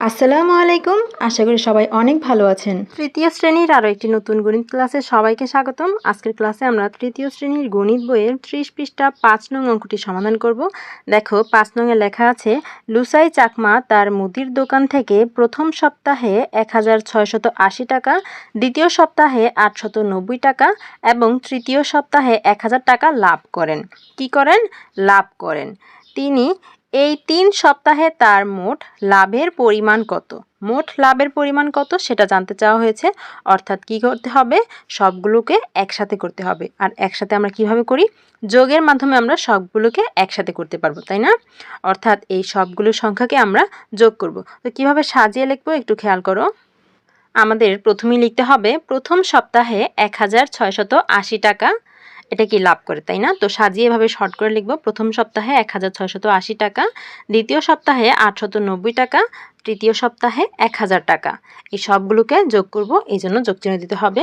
আসসালামু আলাইকুম। আশা করি সবাই অনেক ভালো আছেন। তৃতীয় শ্রেণির আরও একটি নতুন গণিত ক্লাসে সবাইকে স্বাগতম। আজকের ক্লাসে আমরা তৃতীয় শ্রেণির গণিত বইয়ের ত্রিশ পৃষ্ঠা পাঁচ নং অঙ্কটি সমাধান করব। দেখো, পাঁচ নংয়ে লেখা আছে, লুসাই চাকমা তার মুদির দোকান থেকে প্রথম সপ্তাহে এক হাজার ছয়শত আশি টাকা, দ্বিতীয় সপ্তাহে আটশত নব্বই টাকা এবং তৃতীয় সপ্তাহে এক হাজার টাকা লাভ করেন। কি করেন? লাভ করেন। তিনি, এই তিন সপ্তাহে তার মোট লাভের পরিমাণ কত? মোট লাভের পরিমাণ কত সেটা জানতে চাওয়া হয়েছে। অর্থাৎ কি করতে হবে? সবগুলোকে একসাথে করতে হবে। আর একসাথে আমরা কীভাবে করি? যোগের মাধ্যমে আমরা সবগুলোকে একসাথে করতে পারব, তাই না? অর্থাৎ এই সবগুলো সংখ্যাকে আমরা যোগ করব। তো কীভাবে সাজিয়ে লিখব একটু খেয়াল করো। আমাদের প্রথমেই লিখতে হবে, প্রথম সপ্তাহে এক হাজার ছয়শত আশি টাকা এটা কি লাভ করে, তাই না? তো সাজিয়ে এভাবে শর্ট করে লিখব। প্রথম সপ্তাহে এক হাজার আশি টাকা, দ্বিতীয় সপ্তাহে আটশত নব্বই টাকা, তৃতীয় সপ্তাহে এক হাজার টাকা। এই সবগুলোকে যোগ করব, এই জন্য যোগ চিহ্ন দিতে হবে।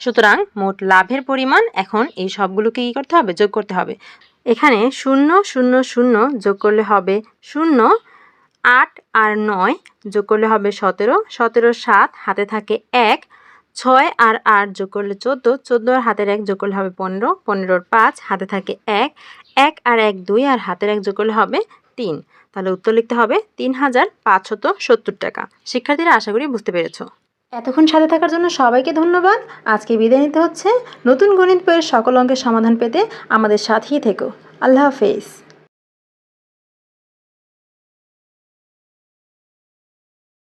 সুতরাং মোট লাভের পরিমাণ এখন এই সবগুলোকে কী করতে হবে? যোগ করতে হবে। এখানে শূন্য শূন্য শূন্য যোগ করলে হবে শূন্য, আট আর নয় যোগ করলে হবে সতেরো। সতেরো সাত, হাতে থাকে এক। ছয় আর আট যোগ করলে চোদ্দ চোদ্দ আর হাতের এক যোগ করলে হবে পনেরো, পনেরোর পাঁচ, হাতে থাকে এক এক আর এক দুই আর হাতের এক যোগ করলে হবে তিন। তাহলে উত্তর লিখতে হবে তিন হাজার পাঁচশত সত্তর টাকা। শিক্ষার্থীরা, আশা করি বুঝতে পেরেছ। এতক্ষণ সাথে থাকার জন্য সবাইকে ধন্যবাদ। আজকে বিদায় নিতে হচ্ছে নতুন গণিত বইয়ের সকল অঙ্কের সমাধান পেতে আমাদের সাথেই থেকো। আল্লাহ হাফেজ।